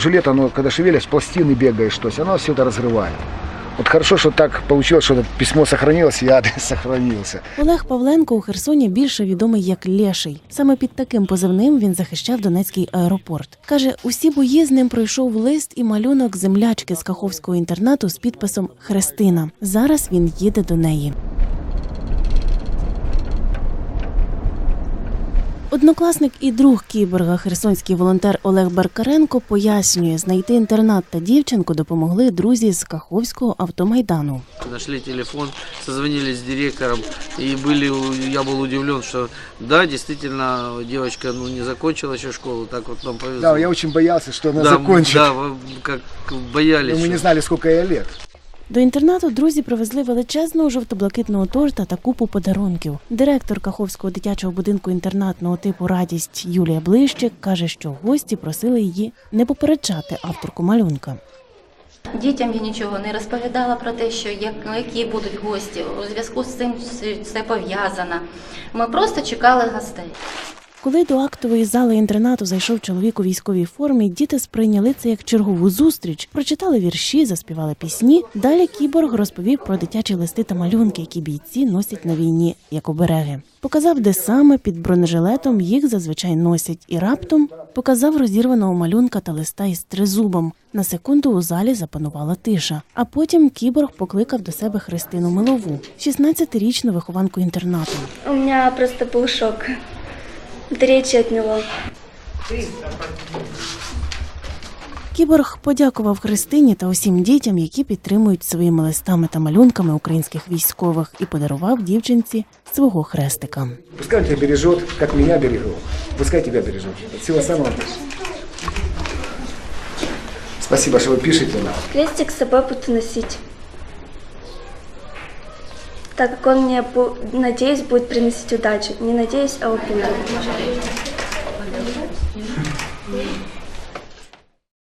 Жилет, оно, когда шевелишь, пластины бегаешь, то есть оно все это разрывает. Вот хорошо, что так получилось, что это письмо сохранилось, и адрес сохранился. Олег Павленко у Херсоні більше відомий як Леший. Саме під таким позивним він захищав Донецький аеропорт. Каже, усі бої з ним пройшов лист і малюнок землячки з Каховського інтернату з підписом Христина. Зараз він їде до неї. Однокласник і друг кіборга, херсонський волонтер Олег Баркаренко пояснює, знайти інтернат та дівчинку допомогли друзі з Каховського автомайдану. Нашли телефон, созвонились с директором и были, у- я был удивлен, что да, действительно, девочка ну, не закончила еще школу, так вот нам повезло. Да, я очень боялся, что она Да, закончит. Да, вы как боялись. Но мы не что- знали, сколько ей лет. До інтернату друзі привезли величезного жовто-блакитного торта та купу подарунків. Директор Каховського дитячого будинку інтернатного типу Радість Юлія Блищик каже, що гості просили її не попереджати авторку малюнка. Дітям я нічого не розповідала про те, що як, які будуть гості. У зв'язку з цим все пов'язано. Ми просто чекали гостей. Коли до актової зали інтернату зайшов чоловік у військовій формі, діти сприйняли це як чергову зустріч, прочитали вірші, заспівали пісні. Далі кіборг розповів про дитячі листи та малюнки, які бійці носять на війні як обереги. Показав, де саме під бронежилетом їх зазвичай носять, і раптом показав розірваного малюнка та листа із тризубом. На секунду у залі запанувала тиша. А потім кіборг покликав до себе Христину Милову, 16-річну вихованку інтернату. У меня просто был шок. Речи от него. Кіборг подякував Христині та усім дітям, які підтримують своїми листами та малюнками українських військових, і подарував дівчинці свого хрестика. Пускай он тебя бережет, как меня берегал. Пускай тебя бережет. От всего самого. Спасибо, что вы пишете нам. Крестик с собой буду носить. Так как он мне, надеюсь, будет приносить удачу. Не надеюсь, а убедит.